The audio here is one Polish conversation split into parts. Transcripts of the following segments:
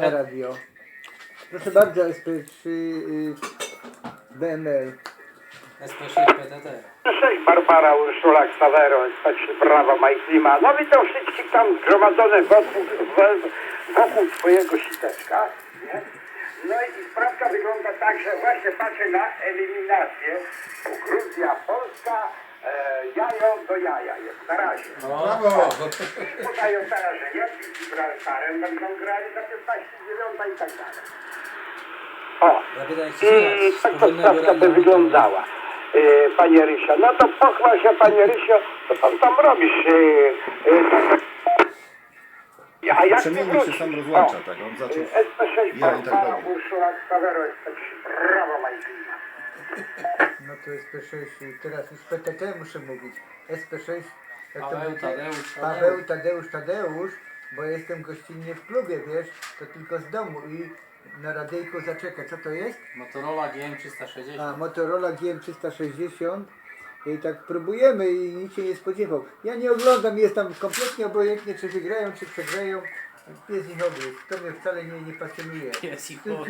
na radio. Proszę bardzo, SP3 y, BML. SP6 PTT. Cześć Barbara Urszula Ksawero, jesteście brawa Majklima. No witam wszystkich tam zgromadzone wokół, wokół twojego siteczka, nie? No i sprawka wygląda tak, że właśnie patrzę na eliminację. Gruzja, Polska, e, jajo do jaja jest na razie. Brawo! I podają teraz, że Niemcy z Gibraltarem będą grali za 15 dziewiąta i tak dalej. O, Zapytaj i tak to sprawka by wyglądała. E, Panie Rysio, no to pochwal się Panie Rysio, co pan tam robisz? E, e, a jak ty Przemienił się wrócisz? sam rozłącza, O, tak? On zaczął... e, SP6 Ja i tak Barbara robię. Urszula jesteś brawo. No to SP6, y, teraz już PTT muszę mówić. SP6, jak to Paweł będzie? Tadeusz Paweł Tadeusz Tadeusz, bo jestem gościnnie w klubie, wiesz, to tylko z domu i na radyjku zaczekaj, co to jest? Motorola GM360. A Motorola GM360 i tak próbujemy i nikt się nie spodziewał. Ja nie oglądam, jest tam kompletnie obojętnie, czy wygrają, czy przegrają. Ich obrót, to mnie wcale nie, nie pasjonuje. Tylko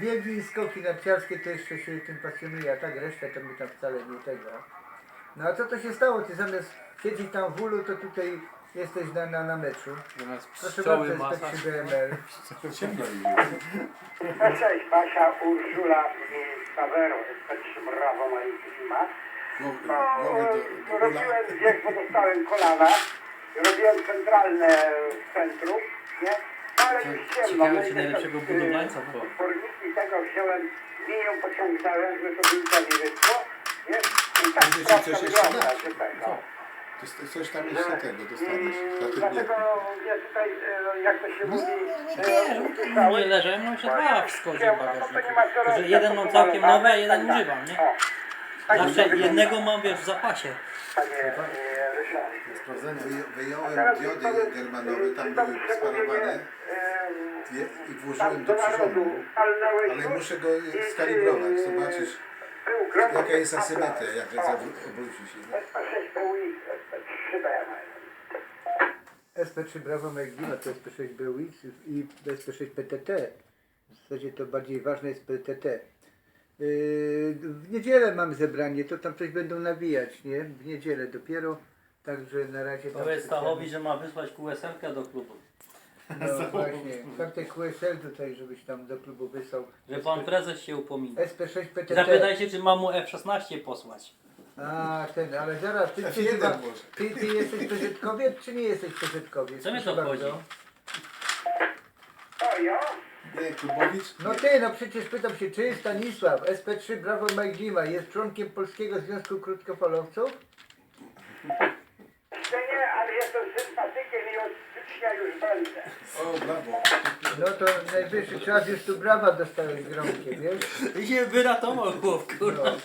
biegi i skoki narciarskie to jeszcze się tym pasjonuje, a tak resztę to mi tam wcale nie tego. No a co to się stało? Ty zamiast siedzieć tam w ulu, to tutaj jesteś na, na, na meczu. Zamiast Proszę pszczoły bardzo, masa. SP3 BML. No Cześć Basia Urszula i Ksawero, jesteś brawo Majklina. Głowy No, głowy do, do ula. robiłem bo dostałem kolana. Robiłem centralne w centrum, nie? No, Ale już ciemno. Ciekawe, no czy tak, najlepszego y, budowlańca było. Forniki tego wziąłem, linią pociągnąłem, że to mi nie wyszło, nie? I tak sprawka coś jeszcze wygląda, dać. że tego. To jest coś tam jeszcze tego dostaniesz. Mm, Dlatego ja tutaj, e, jak to się mówi, Wiesz, e, no usłyszałem, moje leżą, no jeszcze dwa w skodzie no bagażniku. nie Tylko, że jeden mam całkiem pomalowane nowe, a i jeden tak używam, nie? Tak Zawsze jednego mam, wiesz, w zapasie. Panie e, Ryszardzie. Sprawdzenia. Wyję- Wyjąłem diody germanowe, tam były sparowane i włożyłem do narodu przyrządu. Ale muszę go i, skalibrować, gromki jaka jest asymetria, jak zawr- obróci się. nie? SP6 PUI, SP3 BML. SP3 Bravo Megdima to SP6 BUX i SP6 PTT. W zasadzie to bardziej ważne jest PTT. Yy, w niedzielę mamy zebranie, to tam coś będą nawijać, nie? W niedzielę dopiero, także na razie tam... Powiedz Stachowi, że ma wysłać QSL do klubu. No właśnie, kartę QSL tutaj, żebyś tam do klubu wysłał. Że pan prezes się upomina. SP6 PTT. Zapytaj się, czy ma mu F-16 posłać. A, ten, ale zaraz, ty, ty, F1 chyba, może. ty, ty jesteś PZkowiec, czy nie jesteś PZkowiec? Co mnie to Proszę obchodzi? bardzo. Nie, Kubowicz? No ty, no przecież pytam się, czy Stanisław SP3 Bravo Magdima jest członkiem Polskiego Związku Krótkofalowców? Jeszcze nie, ale jestem sympatykiem i od stycznia już będę. O, brawo. No to najwyższy czas już tu brawa dostałeś gromkie, wiesz? I się wyratował chłop, kurwa.